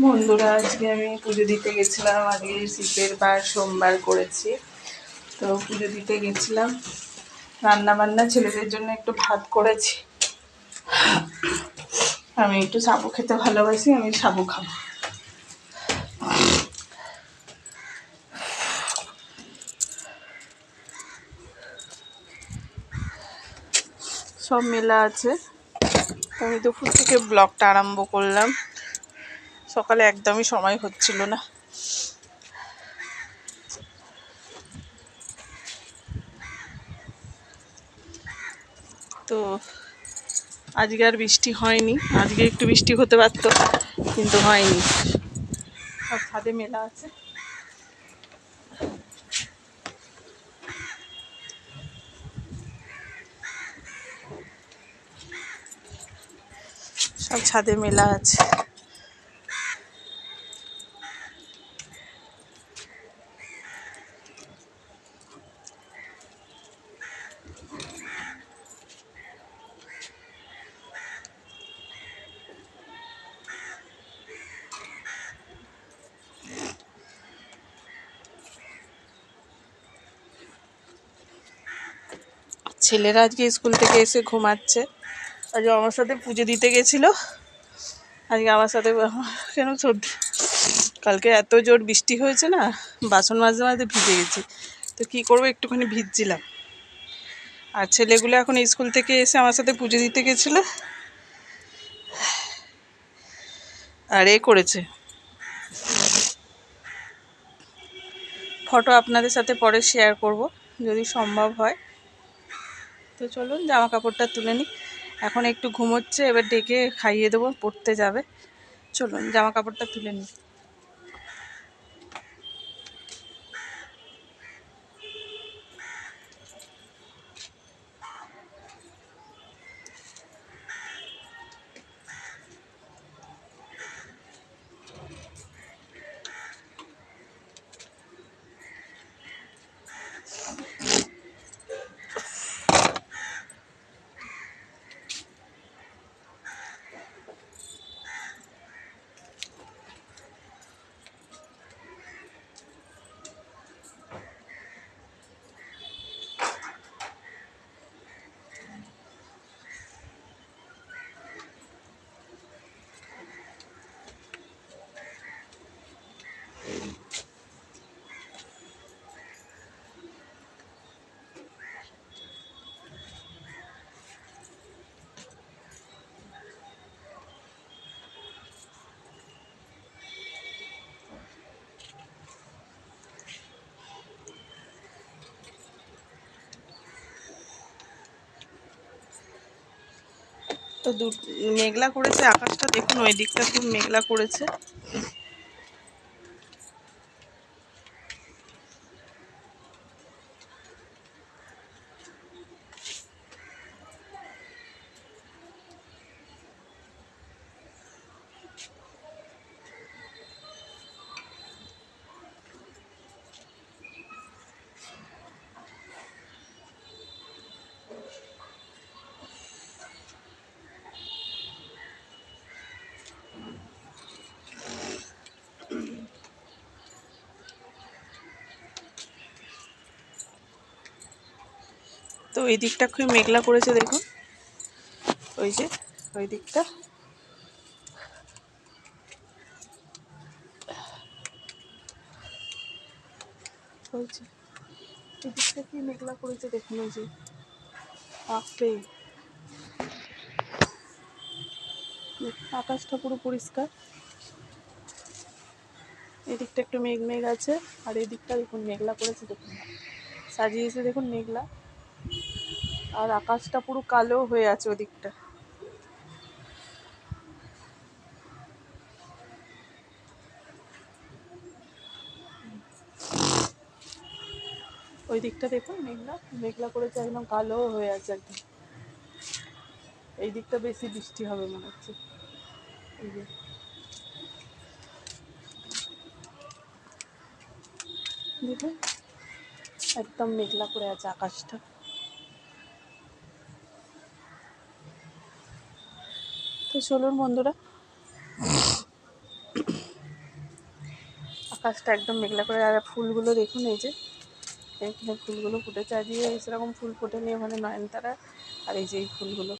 বন্ধুরা, আজকে আমি পুজো দিতে গেছিলাম। আজকে শীতের বার, সোমবার করেছি। তো পুজো দিতে গেছিলাম। রান্না বান্না ছেলেদের জন্য একটু ভাত করেছি। আমি একটু সাবু খেতে ভালোবাসি, আমি সাবু খাব। সব মেলা আছে। আমি দুপুর থেকে ব্লগটা আরম্ভ করলাম। সকালে একদমই সময় হচ্ছিল না। তো আজকে আর বৃষ্টি হয়নি। আজকে একটু বৃষ্টি হতে পারতো, কিন্তু হয়নি। সব ছাদে মেলা আছে। সব ছাদে মেলা আছে। ছেলেরা আজকে স্কুল থেকে এসে ঘুমাচ্ছে। আজকে আমার সাথে পুজো দিতে গেছিল। আজকে আমার সাথে কেন সর্দি? কালকে এত জোর বৃষ্টি হয়েছে না, বাসন মাঝে মাঝে ভিজে গেছি। তো কী করব, একটুখানি ভিজছিলাম। আর ছেলেগুলো এখন স্কুল থেকে এসে আমার সাথে পুজো দিতে গেছিল। আর এ করেছে। ফটো আপনাদের সাথে পরে শেয়ার করব, যদি সম্ভব হয়। তো চলুন জামা কাপড়টা তুলে নিই। এখন একটু ঘুমোচ্ছে, এবার ডেকে খাইয়ে দেবো, পড়তে যাবে। চলুন জামা কাপড়টা তুলে নিই। তো মেঘলা করেছে আকাশটা দেখুন ওই দিকটা খুব মেঘলা করেছে। তো এই দিকটা খুবই মেঘলা করেছে, দেখুন। ওই যে, ওই দিকটা। ওই যে, এই কি মেঘলা করেছে দেখুন, ওই আকাশটা পুরো পরিষ্কার। এদিকটা একটু মেঘ মেঘ আছে, আর এই দিকটা দেখুন, মেঘলা করেছে দেখুন। সাজিয়েছে দেখুন, মেঘলা। আর আকাশটা পুরো কালো হয়ে আছে ওদিকটা। ওই দিকটা দেখুন, মেঘলা মেঘলা করেছে একদম কালো হয়ে আছে একদম। এই দিকটা বেশি বৃষ্টি হবে মনে হচ্ছে। দেখুন, একদম মেঘলা করে আছে আকাশটা। তো চলুন বন্ধুরা। আকাশটা একদম মেঘলা করে, আর ফুলগুলো দেখুন এই যে, এখানে ফুলগুলো ফুটেছে। আর দিয়ে সেরকম ফুল ফুটে নিয়ে ওখানে নয়নতারা, আর এই যে এই ফুলগুলো।